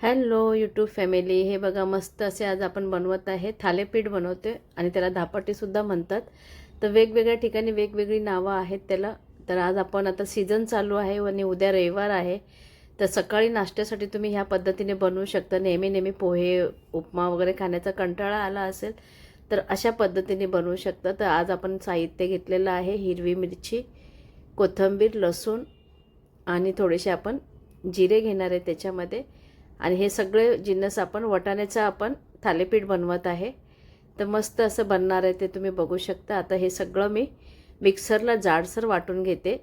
Hello YouTube family हे बघा मस्त असे आज आपण बनवत आहे. थालेपीठ बनवते आणि त्याला धापाटीसुद्धा म्हणतात. तर वेगवेगळ्या ठिकाणी वेगवेगळी नावं आहेत त्याला. तर आज आपण आता सीझन चालू आहे आणि उद्या रविवार आहे. तर सकाळी नाश्त्यासाठी तुम्ही ह्या पद्धतीने बनवू शकता. नेहमी नेहमी पोहे उपमा वगैरे खाण्याचा कंटाळा आला असेल तर अशा पद्धतीने बनवू शकता. तर आज आपण साहित्य घेतलेलं आहे हिरवी मिरची कोथिंबीर लसूण आणि थोडेसे आपण जिरे घेणार आहे त्याच्यामध्ये. आणि हे सगळे जिन्नस आपण वटाण्याचं आपण थालीपीठ बनवत आहे. तर मस्त असं बनणार आहे ते तुम्ही बघू शकता. आता हे सगळं मी मिक्सरला जाडसर वाटून घेते.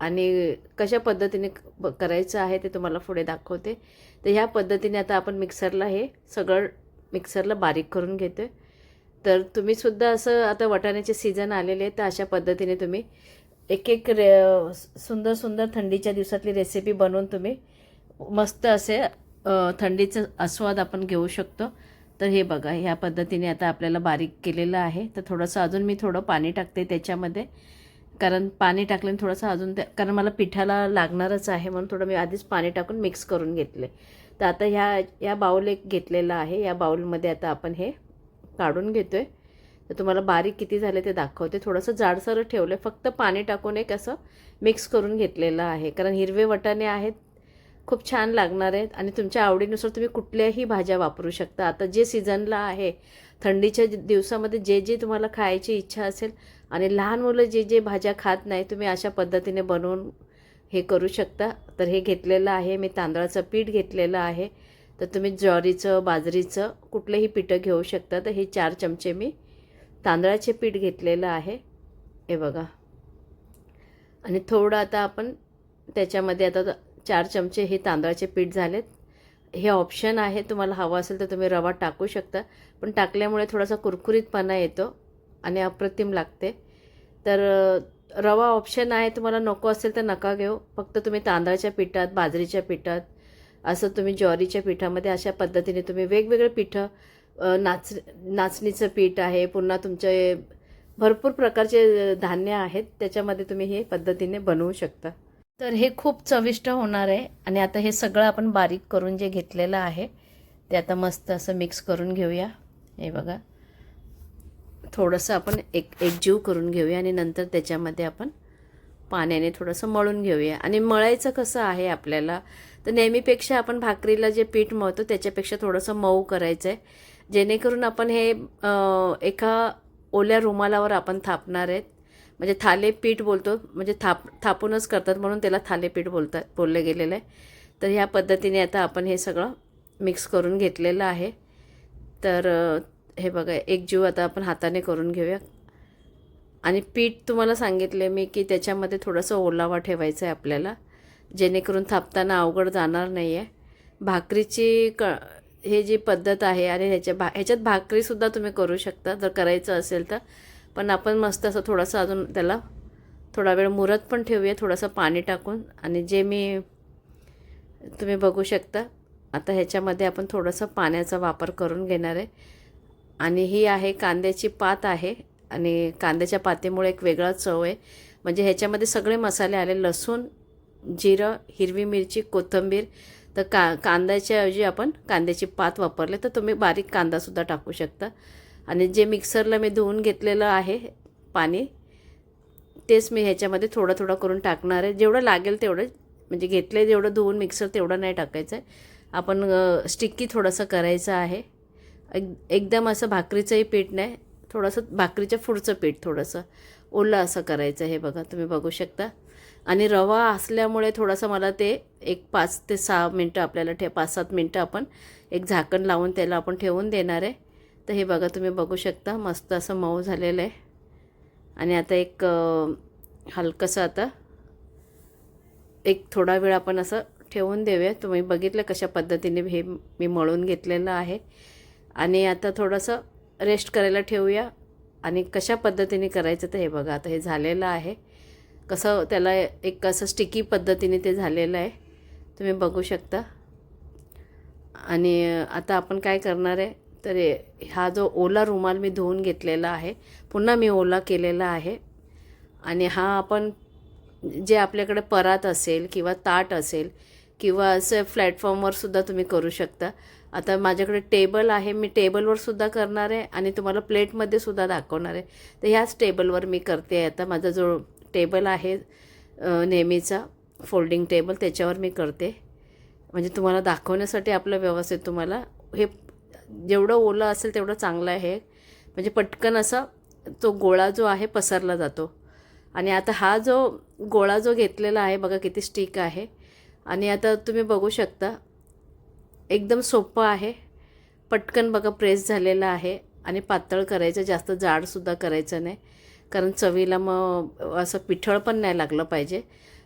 आणि कशा पद्धतीने ब- करायचं आहे ते तुम्हाला पुढे दाखवते. तर ह्या पद्धतीने आता आपण मिक्सरला हे सगळं मिक्सरला बारीक करून घेतो तर तुम्हीसुद्धा असं आता वटाण्याचे सीझन आलेले आहे तर अशा पद्धतीने तुम्ही एक एक रे सुंदर सुंदर थंडीच्या दिवसातली रेसिपी बनवून तुम्ही मस्त असे थंडीचं आस्वाद आपण घेऊ शकतो. तर हे बघा ह्या पद्धतीने आता आपल्याला बारीक केलेलं आहे. तर थोडंसं अजून मी थोडं पाणी टाकते त्याच्यामध्ये. कारण पाणी टाकल्याने थोडंसं अजून त्या कारण मला पिठाला लागणारच आहे म्हणून थोडं मी आधीच पाणी टाकून मिक्स करून घेतले. तर आता ह्या या बाऊल एक घेतलेला आहे. या बाऊलमध्ये आता आपण हे काढून घेतो आहे तर तुम्हाला बारीक किती झाले ते दाखवते. थोडंसं जाडसर ठेवलं आहे फक्त पाणी टाकून एक असं मिक्स करून घेतलेलं आहे. कारण हिरवे वटाणे आहेत खूप छान लागणार आहेत. आणि तुमच्या आवडीनुसार तुम्ही कुठल्याही भाज्या वापरू शकता. आता जे सीझनला आहे थंडीच्या दिवसामध्ये जे जे तुम्हाला खायची इच्छा असेल आणि लहान मुलं जे जे भाज्या खात नाही तुम्ही अशा पद्धतीने बनवून हे करू शकता. तर हे घेतलेलं आहे मी तांदळाचं पीठ घेतलेलं आहे. तर तुम्ही ज्वारीचं बाजरीचं कुठलंही पिठं घेऊ शकता. तर हे चार चमचे मी तांदळाचे पीठ घेतलेलं आहे. हे बघा. आणि थोडं आता आपण त्याच्यामध्ये आता चार चमचे हे तांदळाचे पीठ झालेत. हे ऑप्शन आहे. तुम्हाला हवं असेल तर तुम्ही रवा टाकू शकता. पण टाकल्यामुळे थोडासा कुरकुरीतपणा येतो आणि अप्रतिम लागते. तर रवा ऑप्शन आहे. तुम्हाला नको असेल तर नका घेऊ. फक्त तुम्ही तांदळाच्या पिठात बाजरीच्या पिठात असं तुम्ही ज्वारीच्या पिठामध्ये अशा पद्धतीने तुम्ही वेगवेगळे पिठं नाच नाचणीचं पीठ आहे. पुन्हा तुमचे भरपूर प्रकारचे धान्य आहेत. त्याच्यामध्ये तुम्ही हे पद्धतीने बनवू शकता. तर हे खूप चविष्ट होणार आहे. आणि आता हे सगळं आपण बारीक करून जे घेतलेलं आहे ते आता मस्त असं मिक्स करून घेऊया. हे बघा. थोडंसं आपण एक एकजीव करून घेऊया आणि नंतर त्याच्यामध्ये आपण पाण्याने थोडंसं मळून घेऊया. आणि मळायचं कसं आहे आपल्याला तर नेहमीपेक्षा आपण भाकरीला जे पीठ मळतो त्याच्यापेक्षा थोडंसं मऊ करायचं आहे जेणेकरून आपण हे एका ओल्या रुमालावर आपण थापणार आहेत. म्हणजे थाले पीठ बोलतो म्हणजे थाप थापूनच करतात म्हणून त्याला थाले पीठ बोलतात बोललं गेलेलं आहे. तर ह्या पद्धतीने आता आपण हे सगळं मिक्स करून घेतलेलं आहे. तर हे बघा एक जीव आता आपण हाताने करून घेऊया. आणि पीठ तुम्हाला सांगितले मी की त्याच्यामध्ये थोडंसं ओलावा ठेवायचं आहे आपल्याला जेणेकरून थापताना अवघड जाणार नाही आहे भाकरीची क हे जी पद्धत आहे आणि ह्याच्या भा ह्याच्यात भाकरीसुद्धा तुम्ही करू शकता जर करायचं असेल तर. पण आपण मस्त असं थोडंसं अजून त्याला थोडा वेळ मुरत पण ठेवूया थोडंसं पाणी टाकून. आणि जे मी तुम्ही बघू शकता आता ह्याच्यामध्ये आपण थोडंसं पाण्याचा वापर करून घेणार आहे. आणि ही आहे कांद्याची पात आहे. आणि कांद्याच्या पातीमुळे एक वेगळा चव आहे. म्हणजे ह्याच्यामध्ये सगळे मसाले आले. लसूण जिरं हिरवी मिरची कोथिंबीर. तर का कांद्याच्या ऐवजी आपण कांद्याची पात वापरले. तर तुम्ही बारीक कांदासुद्धा टाकू शकता. आणि जे मिक्सरला मी धुवून घेतलेलं आहे पाणी तेच मी ह्याच्यामध्ये थोडं थोडं करून टाकणार आहे. जेवढं लागेल तेवढं म्हणजे घेतलं जेवढं धुवून मिक्सर तेवढं नाही टाकायचं आहे आपण स्टिक्की थोडंसं करायचं आहे. एक एकदम असं भाकरीचंही पीठ नाही थोडंसं भाकरीच्या पुढचं पीठ थोडंसं. ओलं असं करायचं हे बघा तुम्ही बघू शकता. आणि रवा असल्यामुळे थोडंसं मला ते एक पाच ते सहा मिनटं आपल्याला ठे पाच सात मिनटं आपण एक झाकण लावून त्याला आपण ठेवून देणार आहे. तर हे बघा तुम्ही बघू शकता मस्त असं मऊ झालेलं आहे. आणि आता एक हलकंसं आता एक थोडा वेळ आपण असं ठेवून देऊया. तुम्ही बघितलं कशा पद्धतीने हे मी मळून घेतलेलं आहे. आणि आता थोडंसं रेस्ट करायला ठेवूया. आणि कशा पद्धतीने करायचं तर हे बघा आता हे झालेलं आहे. कसं त्याला एक असं स्टिकी पद्धतीने ते झालेलं आहे. तुम्ही बघू शकता. आणि आता आपण काय करणार आहे? तर हा जो ओला रुमाल मी धुवून घेतलेला आहे पुन्हा मी ओला केलेला आहे. आणि हा आपण जे आपल्याकडे परात असेल किंवा ताट असेल किंवा असं प्लॅटफॉर्मवरसुद्धा तुम्ही करू शकता. आता माझ्याकडे टेबल आहे मी टेबलवरसुद्धा करणार आहे आणि तुम्हाला प्लेटमध्ये सुद्धा दाखवणार आहे. तर ह्याच टेबलवर मी करते आता. माझा जो टेबल आहे नेहमीचा फोल्डिंग टेबल त्याच्यावर मी करते. म्हणजे तुम्हाला दाखवण्यासाठी आपलं व्यवस्थित तुम्हाला हे जेवढं ओलं असेल तेवढं चांगलं आहे. म्हणजे पटकन असा तो गोळा जो आहे पसरला जातो. आणि आता हा जो गोळा जो घेतलेला आहे बघा किती स्टिक आहे. आणि आता तुम्ही बघू शकता एकदम सोपं आहे. पटकन बघा प्रेस झालेला आहे आणि पातळ करायचं जास्त जाडसुद्धा करायचं नाही. कारण चवीला मग असं पिठळ पण नाही लागलं पाहिजे.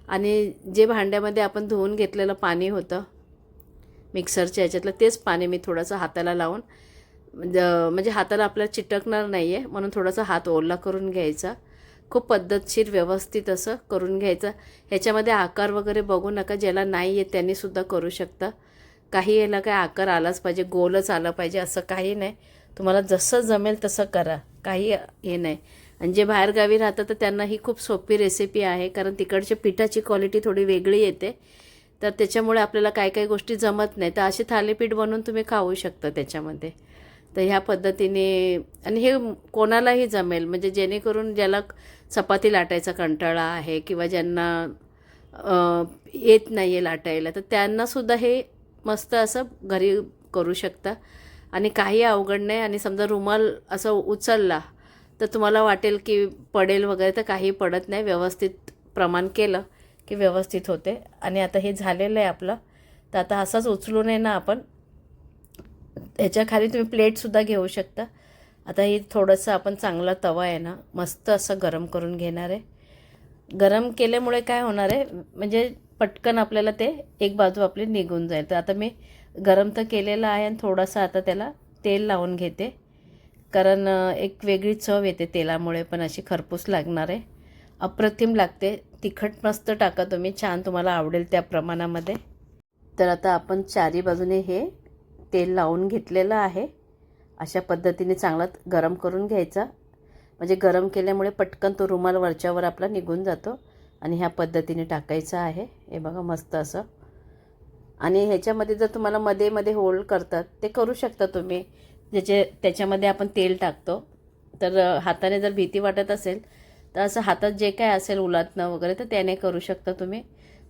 आणि जे भांड्यामध्ये आपण धुवून घेतलेलं पाणी होतं मिक्सरच्या ह्याच्यातलं तेच पाणी मी थोडंसं हाताला लावून ज- म्हणजे हाताला आपल्याला चिटकणार नाही आहे म्हणून थोडासा हात ओला करून घ्यायचा. खूप पद्धतशीर व्यवस्थित असं करून घ्यायचं. ह्याच्यामध्ये आकार वगैरे बघू नका ज्याला नाही आहे त्यांनीसुद्धा करू शकता. काही याला काय आकार आलाच पाहिजे गोलच आलं पाहिजे असं काही नाही. तुम्हाला जसं जमेल तसं करा काही हे नाही. आणि जे बाहेरगावी राहतात तर त्यांना ही खूप सोपी रेसिपी आहे कारण तिकडच्या पिठाची क्वालिटी थोडी वेगळी येते. तर त्याच्यामुळे आपल्याला काही काही गोष्टी जमत नाही. तर असे थालीपीठ बनवून तुम्ही खाऊ शकता त्याच्यामध्ये. तर ह्या पद्धतीने आणि हे कोणालाही जमेल. म्हणजे जेणेकरून ज्याला चपाती लाटायचा कंटाळा आहे किंवा ज्यांना येत नाही आहे लाटायला तर त्यांनासुद्धा हे मस्त असं घरी करू शकता. आणि काही अवघड नाही. आणि समजा रुमाल असं उचलला तर तुम्हाला वाटेल की पडेल वगैरे तर काही पडत नाही. व्यवस्थित प्रमाण केलं. की व्यवस्थित होते. आणि आता हे झालेलं आहे आपलं. तर आता असंच उचलू नये ना आपण. ह्याच्या खाली तुम्ही प्लेटसुद्धा घेऊ शकता. आता हे थोडंसं आपण चांगला तवा आहे ना मस्त असं गरम करून घेणार आहे. गरम केल्यामुळे काय होणार आहे? म्हणजे पटकन आपल्याला ते एक बाजू आपली निघून जाईल. तर आता मी गरम तर केलेलं आहे आणि थोडंसं आता त्याला तेल लावून घेते. कारण एक वेगळी चव येते तेलामुळे पण अशी खरपूस लागणार आहे. अप्रतिम लागते. तिखट मस्त टाका तुम्ही. छान तुम्हाला आवडेल त्या प्रमाणामध्ये. तर आता आपण चारी बाजूने हे तेल लावून घेतलेलं आहे. अशा पद्धतीने चांगला गरम करून घ्यायचा. म्हणजे गरम केल्यामुळे पटकन तो रुमाल वरच्यावर आपला निघून जातो आणि ह्या पद्धतीने टाकायचं आहे. हे बघा मस्त असं. आणि ह्याच्यामध्ये जर तुम्हाला मध्ये मध्ये होल्ड करतात ते करू शकता तुम्ही. ज्याचे त्याच्यामध्ये आपण तेल टाकतो. तर हाताने जर भीती वाटत असेल तर असं हातात जे काय असेल उलातणं वगैरे तर त्याने करू शकता तुम्ही.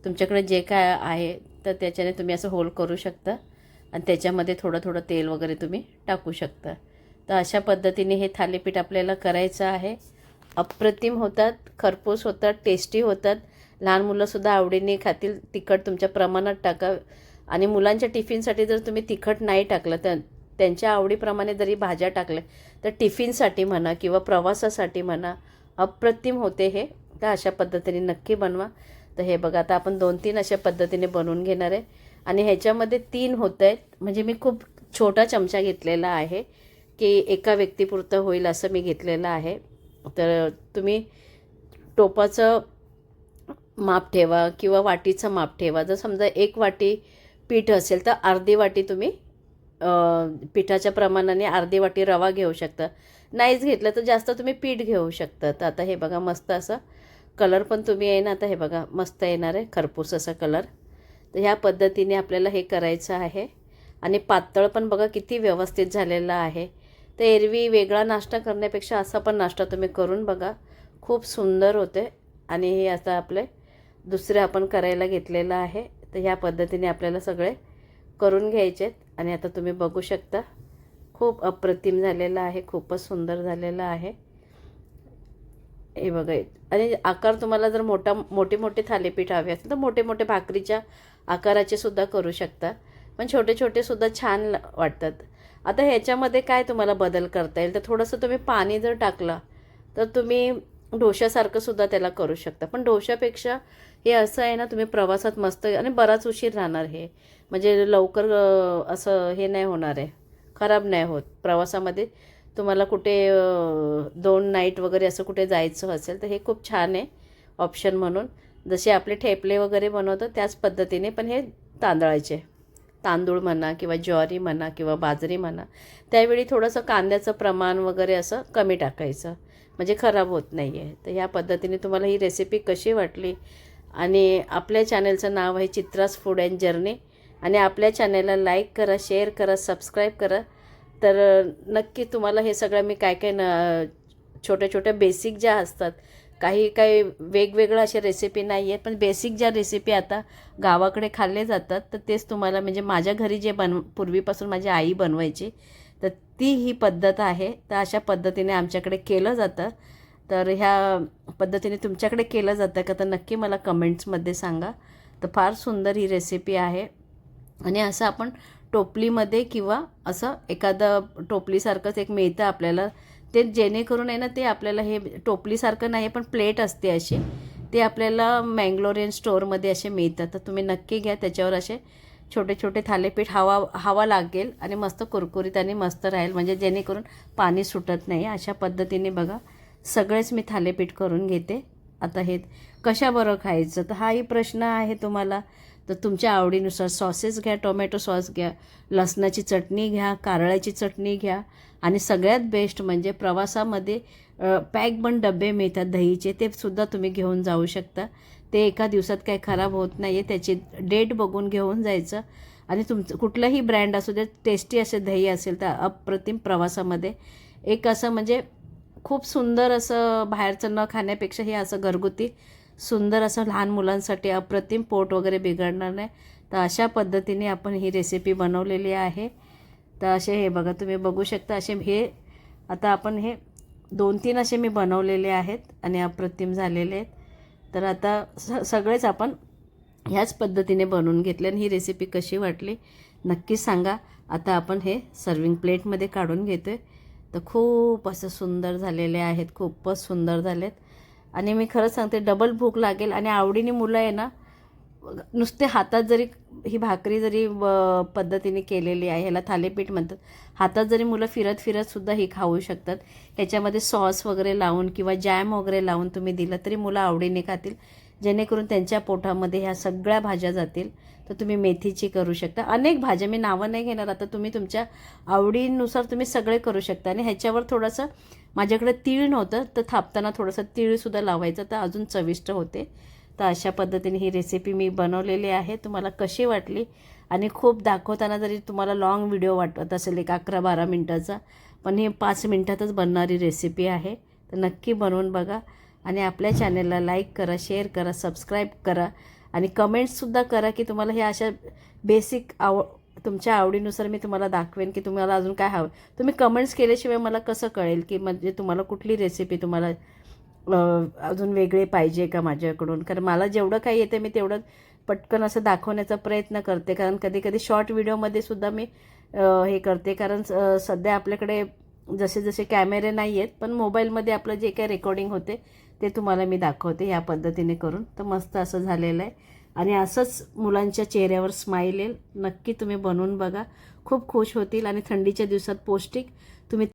तुमच्याकडे जे काय आहे तर त्याच्याने तुम्ही असं होल्ड करू शकता. आणि त्याच्यामध्ये थोडं थोडं तेल वगैरे तुम्ही टाकू शकता. तर अशा पद्धतीने हे थालीपीठ आपल्याला करायचं आहे. अप्रतिम होतात खरपूस होतात टेस्टी होतात. लहान मुलंसुद्धा आवडीने खातील. तिखट तुमच्या प्रमाणात टाका. आणि मुलांच्या टिफिनसाठी जर तुम्ही तिखट नाही टाकलं तर त्यांच्या आवडीप्रमाणे जरी भाज्या टाकल्या तर टिफिनसाठी म्हणा किंवा प्रवासासाठी म्हणा अप्रतिम होते हे. तर अशा पद्धतीने नक्की बनवा. तर हे बघा आता आपण दोन तीन अशा पद्धतीने बनवून घेणार आहे. आणि ह्याच्यामध्ये तीन होत आहेत. म्हणजे मी खूप छोटा चमचा घेतलेला आहे की एका व्यक्तीपुरतं होईल असं मी घेतलेलं आहे. तर तुम्ही टोपाचं माप ठेवा किंवा वाटीचं माप ठेवा. जर समजा एक वाटी पीठ असेल तर अर्धी वाटी तुम्ही पिठाच्या प्रमाणाने अर्धी वाटी रवा घेऊ शकता. नाहीच घेतलं तर जास्त तुम्ही पीठ घेऊ शकतात. तर आता हे बघा मस्त असं कलर पण तुम्ही आहे ना आता हे बघा मस्त येणार आहे खरपूस असा कलर तर ह्या पद्धतीने आपल्याला हे करायचं आहे. आणि पातळ पण बघा किती व्यवस्थित झालेलं आहे. तर एरवी वेगळा नाश्ता करण्यापेक्षा असा पण नाश्ता तुम्ही करून बघा. खूप सुंदर होते. आणि हे आता आपले दुसरे आपण करायला घेतलेलं आहे. तर ह्या पद्धतीने आपल्याला सगळे करून घ्यायचे आहेत आणि आता तुम्ही बघू शकता खूप अप्रतिम झालेलं आहे खूपच सुंदर झालेलं आहे. हे बघा आणि आकार तुम्हाला जर मोठा मोठे मोठे थालीपीठ हवे असेल तर मोठे मोठे भाकरीच्या आकाराचे सुद्धा करू शकता. पण छोटे छोटे सुद्धा छान वाटतात. आता ह्याच्यामध्ये काय तुम्हाला बदल करता येईल? तर थोडंसं तुम्ही पाणी जर टाकलं तर तुम्ही डोशासारखं सुद्धा त्याला करू शकता. पण डोशापेक्षा हे असं आहे ना तुम्ही प्रवासात मस्त आणि बराच उशीर राहणार हे. म्हणजे लवकर असं हे नाही होणार आहे. खराब नाही होत. प्रवासामध्ये तुम्हाला कुठे दोन नाईट वगैरे असं कुठे जायचं असेल तर हे खूप छान आहे ऑप्शन म्हणून. जसे आपले ठेपले वगैरे बनवतो त्याच पद्धतीने पण हे तांदळाचे. तांदूळ म्हणा किंवा ज्वारी म्हणा किंवा बाजरी म्हणा त्यावेळी थोडंसं कांद्याचं प्रमाण वगैरे असं कमी टाकायचं. म्हणजे खराब होत नाही आहे तर ह्या पद्धतीने तुम्हाला ही रेसिपी कशी वाटली? आणि आपल्या चॅनलचं नाव आहे चित्रास फूड अँड जर्नी आणि आपल्या चॅनलला लाईक करा शेअर करा सबस्क्राईब करा. तर नक्की तुम्हाला हे सगळं मी काय काय न छोट्या छोट्या बेसिक ज्या असतात काही काही वेगवेगळं अशा रेसिपी नाही आहेत पण बेसिक ज्या रेसिपी आता गावाकडे खाल्ले जातात तर तेच तुम्हाला म्हणजे माझ्या घरी जे बन पूर्वीपासून माझी आई बनवायची तर ती ही पद्धत आहे. तर अशा पद्धतीने आमच्याकडे केलं जातं. तर ह्या पद्धतीने तुमच्याकडे केलं जातं का तर नक्की मला कमेंट्समध्ये सांगा. तर फार सुंदर ही रेसिपी आहे. आणि असं आपण टोपलीमध्ये किंवा असं एखादं टोपलीसारखंच एक मिळतं आपल्याला. ते जेणेकरून आहे ना ते आपल्याला हे टोपलीसारखं नाही पण प्लेट असते अशी. ते आपल्याला मँगलोरियन स्टोअरमध्ये असे मिळतात. तर तुम्ही नक्की घ्या त्याच्यावर असे छोटे छोटे थालीपीठ हवा हवा लागेल आणि मस्त कुरकुरीत आणि मस्त राहील. म्हणजे जेणेकरून पाणी सुटत नाही. अशा पद्धतीने बघा सगळेच मी थालीपीठ करून घेते. आता हे कशाबरोबर खायचं? तर हाही प्रश्न आहे तुम्हाला. तर तुमच्या आवडीनुसार सॉसेस घ्या टोमॅटो सॉस घ्या लसणाची चटणी घ्या कारळ्याची चटणी घ्या. आणि सगळ्यात बेस्ट म्हणजे प्रवासामध्ये पॅक पण डबे मिळतात दहीचे ते सुद्धा तुम्ही घेऊन जाऊ शकता. ते एका दिवसात काही खराब होत नाही आहे त्याची डेट बघून घेऊन जायचं. आणि तुमचं कुठलाही ब्रँड असू दे टेस्टी असे दही असेल तर अप्रतिम प्रवासामध्ये. एक असं म्हणजे खूप सुंदर असं बाहेरचं न खाण्यापेक्षा हे असं घरगुती सुंदर असं लहान मुलांसाठी अप्रतिम पोट वगैरे बिघडणार नाही. तर अशा पद्धतीने आपण ही रेसिपी बनवलेली आहे. तर असे हे बघा तुम्ही बघू शकता असे हे आता आपण हे दोन तीन असे मी बनवलेले आहेत आणि अप्रतिम झालेले आहेत. तर आता स सगळेच आपण ह्याच पद्धतीने बनवून घेतले आणि ही रेसिपी कशी वाटली नक्कीच सांगा. आता आपण हे सर्विंग प्लेटमध्ये काढून घेतो आहे तर खूप असं सुंदर झालेले आहेत खूपच सुंदर झालेत. आणि मी खरंच सांगते डबल भूक लागेल आणि आवडीने मुलं आहे ना नुसते हातात जरी ही भाकरी जरी पद्धतीने केलेली आहे ह्याला थालीपीठ म्हणतात हातात जरी मुलं फिरत फिरत सुद्धा ही खाऊ शकतात. ह्याच्यामध्ये सॉस वगैरे लावून किंवा जॅम वगैरे लावून तुम्ही दिलं तरी मुलं आवडीने खातील. जेणेकरून त्यांच्या पोटामध्ये ह्या सगळ्या भाज्या जातील. तर तुम्ही मेथीची करू शकता. अनेक भाज्या मी नावं नाही घेणार आता तुम्ही तुमच्या आवडीनुसार तुम्ही सगळे करू शकता. आणि ह्याच्यावर थोडंसं माझ्याकडे तीळ नव्हतं तर थापताना थोडंसं तीळसुद्धा लावायचं तर अजून चविष्ट होते. तर अशा पद्धतीने ही रेसिपी मी बनवलेली आहे. तुम्हाला कशी वाटली? आणि खूप दाखवताना जरी तुम्हाला लाँग व्हिडिओ वाटत असेल एक अकरा बारा मिनटाचा पण ही पाच मिनटातच बनणारी रेसिपी आहे. तर नक्की बनवून बघा. आणि आपल्या चॅनलला लाईक करा शेअर करा सबस्क्राईब करा. आणि कमेंट्ससुद्धा करा की तुम्हाला ह्या अशा बेसिक आव तुमच्या आवडीनुसार मी तुम्हाला दाखवेन की तुम्हाला अजून काय हवं. तुम्ही कमेंट्स केल्याशिवाय मला कसं कळेल की म्हणजे तुम्हाला कुठली रेसिपी तुम्हाला अजून वेगळे पाहिजे का माझ्याकडून? कारण मला जेवढं काही येतं मी तेवढं पटकन असं दाखवण्याचा प्रयत्न करते. कारण कधी कधी शॉर्ट व्हिडिओमध्ये सुद्धा मी हे करते. कारण सध्या आपल्याकडे जसे जसे कॅमेरे नाही आहेत पण मोबाईलमध्ये आपलं जे काही रेकॉर्डिंग होते ते तुम्हाला मी दाखवते ह्या पद्धतीने करून. तर मस्त असं झालेलं आहे. आणि असंच मुलांच्या चेहऱ्यावर स्माईल येईल. नक्की तुम्ही बनवून बघा. खूप खुश होतील आणि थंडीच्या दिवसात पौष्टिक